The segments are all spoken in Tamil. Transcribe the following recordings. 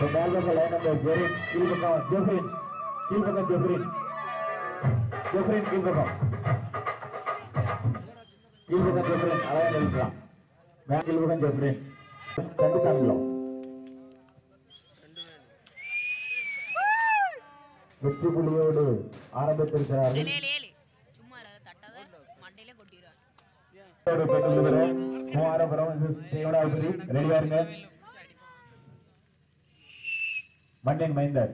பக்கம் ஜெஃப்ரின் கீழ் பக்கம் ஜெஃப்ரின் ஜெஃப்ரின் கீழ் பக்கம் கீழ் பக்கம் ஜெஃப்ரின் அழகாக நிறுத்தலாம் மேல் கீழ் பக்கம் ஜெஃப்ரின் ரெண்டு தாண்டலாம் வெற்றி புள்ளியோடு ஆரம்பித்திருக்கிறார்கள். மூவாயிரம் ரெடியா இருங்க. மண்ணின் மைந்தர்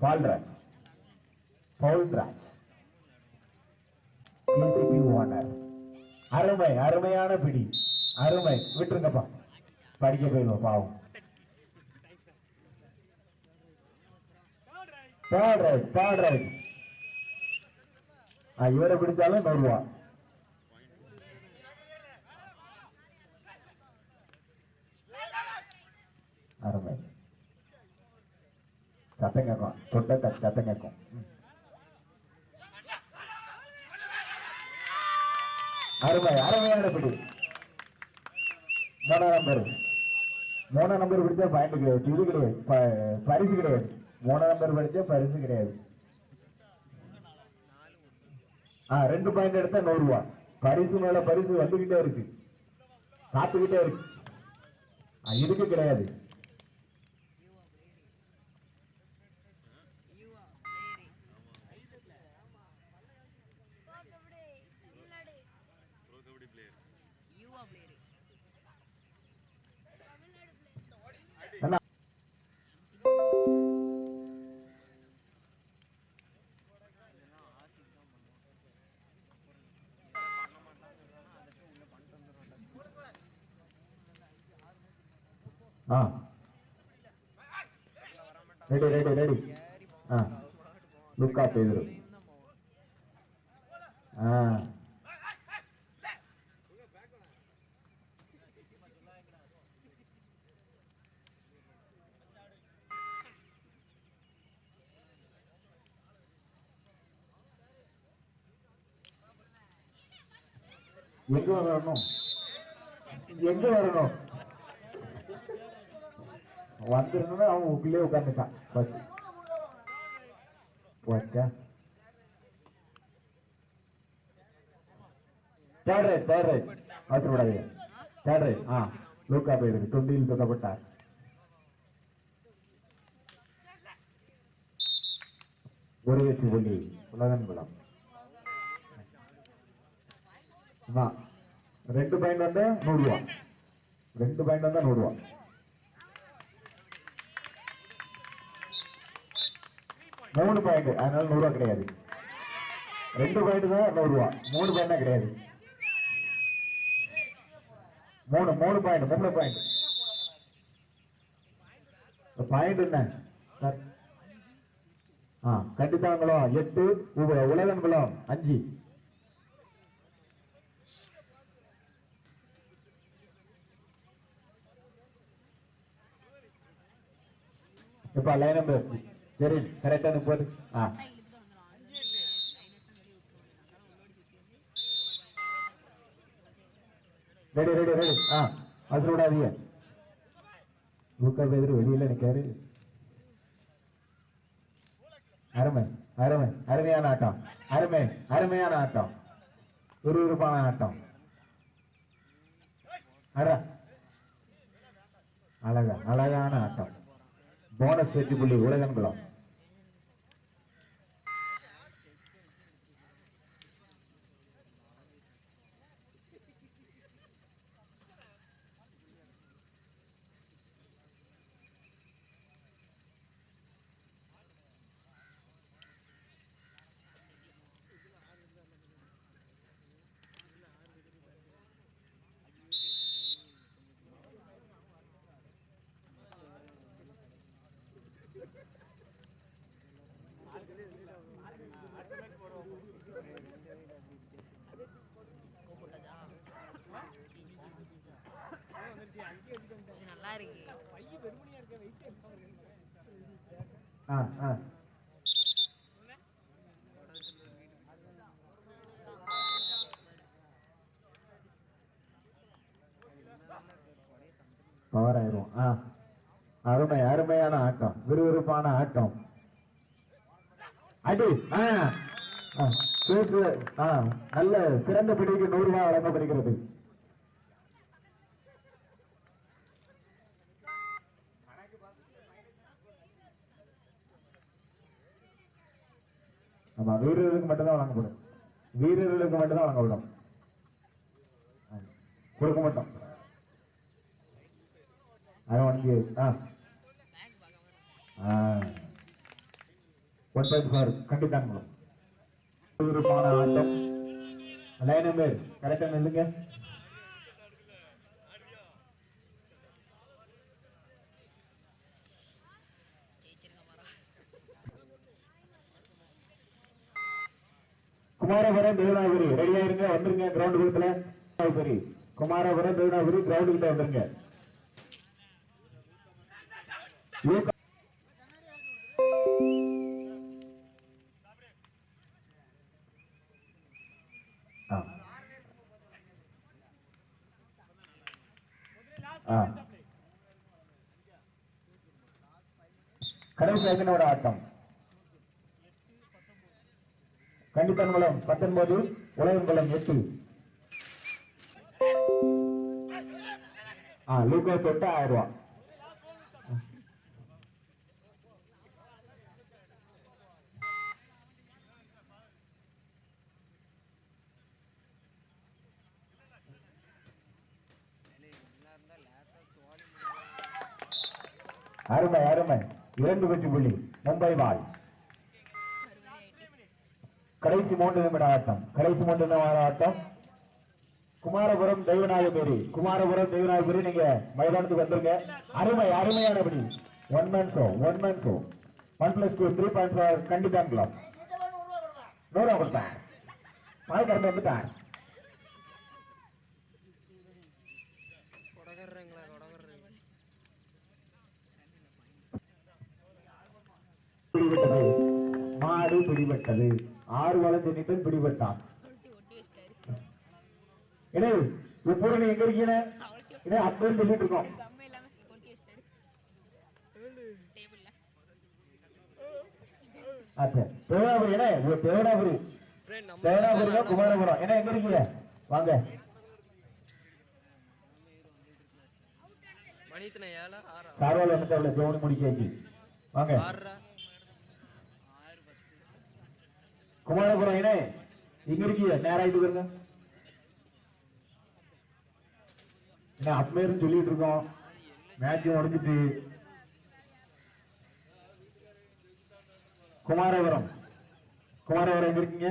பால்ராஜ் பவுல்ராஜ் சிசிபி ஓனர் அருமை அருமையான பிடி. அருமை. விட்டுருங்கப்பா. படிக்க போயிடுவோம் பாவம். தேர்ட் ரைட் தேர்ட் ரைட் இவரை பிடிச்சாலும் நூறு ரூபா அருமை. சத்தம் கேட்கும் தொட்ட சத்தம் கேட்கும் ம். அருமை அருமையான பிடி. மூணாம் நம்பர் மூணாம் நம்பர் பிடிச்சா பாயிண்ட் கிடையாது. இது கிடையாது. பரிசு கிடையாது. மூணாம் நம்பர் படிச்சா பரிசு கிடையாது. ஆ ரெண்டு பாயிண்ட் எடுத்தா நூறு ரூபா பரிசு மேல பரிசு வந்துகிட்டே இருக்கு. காத்துக்கிட்டே இருக்கு. இதுக்கு கிடையாது. ஆ. Ready ready ready. ஆ. லுக் லுக்கா எதிரு. ஆ. எங்க வரணும்? எங்க வரணும்? வந்துருந்தா அவன் உள்ளே உட்காந்துட்டான் பஸ் போச்சா தேர்ட் ரைட் தேர்ட் ரைட் அவசர விடாதீங்க தேர்ட் ரைட் ஆ லூக்கா போயிருக்கு தொண்டியில் தொடப்பட்டார் ஒரு வெற்றி புள்ளி உலகன் குளம் ரெண்டு பாயிண்ட் வந்து நூறு ரெண்டு பாயிண்ட் வந்தா நூறு மூணு பாயிண்ட் அதனால நூறுவா கிடையாது. ரெண்டு பாயிண்ட் தான் நூறு ரூபா. மூணு பாயிண்ட் கிடையாது. மூணு மூணு பாயிண்ட் மூணு பாயிண்ட் பாயிண்ட் என்ன? சார். ஆ கண்டிப்பாங்களும் எட்டு உ- உலகன்குளம் அஞ்சு. இப்ப லைன் நம்பர் சரி கரெக்டாக போது ஆ. ரெடி ரெடி ரெடி ஆ அது விடாதீங்க லூக்கா பேதர் வெளியில நிக்காரு. அருமை அருமை. அருமையான ஆட்டம். அருமை அருமையான ஆட்டம். விறுவிறுப்பான ஆட்டம். அழகா அழகான ஆட்டம். போனஸ் வெற்றி புள்ளி உலகன்குளம் ஆ ஆ. பவர் ஆயிரும் ஆ. அருமை அருமையான ஆட்டம். விறுவிறுப்பான ஆட்டம். அடி ஆ. ஆ, ஆ, நல்ல சிறந்த பிடிக்கு நூறு ரூபாய் வழங்கப்படுகிறது. ஆமா வீரர்களுக்கு மட்டும்தான் வழங்கப்படும். வீரர்களுக்கு மட்டும்தான் வழங்கப்படும். கொடுக்க மாட்டோம். அதான் வண்டி ஆ. ஒன் பாயிண்ட் ஆட்டம் லைன் நம்பர் கரெக்டாக நில்லுங்க. குமாரபுரம் தேவனாபுரி. ரெடியா இருங்க வந்துருங்க கிரவுண்ட் பக்கத்துல தேவனாபுரி குமாரபுரம் தேவனாபுரி கிரவுண்ட் கிட்ட வந்துருங்க. கடைசி ஐந்தனோட ஆட்டம். கண்டிப்பன்குளம் பத்தொன்பது உலகங்குளம் எட்டு. ஆ லூக்கோ தொட்டு ஆயிரம் ரூபா. அருமை அருமை. இரண்டு வெற்றி புள்ளி. மும்பை வாழ் கடைசி மூன்று நிமிட ஆட்டம். கடைசி மூன்று நிமிட ஆட்டம். குமாரபுரம் தெய்வநாயகபுரி. குமாரபுரம் தெய்வநாயகபுரி நீங்க மைதானத்துக்கு வந்துருங்க. அருமை அருமையானபடி. One man show one man show one plus two three point five கண்டிப்பாங்களா நூறுவா கொடுத்தேன் பாய் கடந்து வந்துட்டேன் பிடிபட்டது. மாடு பிடிபட்டது. ஆறு வளர்ந்து நின்று பிடிபட்டான். இனே இப்பூரணி எங்க இருக்கீங்க? அப்படின்னு சொல்லிட்டு இருக்கோம். என்ன தேவனாபுரி ஃப்ரெண்ட் நம்ம தேவனாபுரி. குமாரபுரம்? என்ன எங்க இருக்கீங்க? வாங்க. சார்வால் ஜோனி முடிக்காச்சு வாங்க ஆறா குமாரபுரம் என்ன இங்க இருக்கீங்க நேரம் இது வருங்க என்ன அப்பமேரும் சொல்லிட்டு இருக்கோம். மேட்ச் உடஞ்சிட்டு குமாரபுரம். குமாரபுரம் எங்க இருக்கீங்க?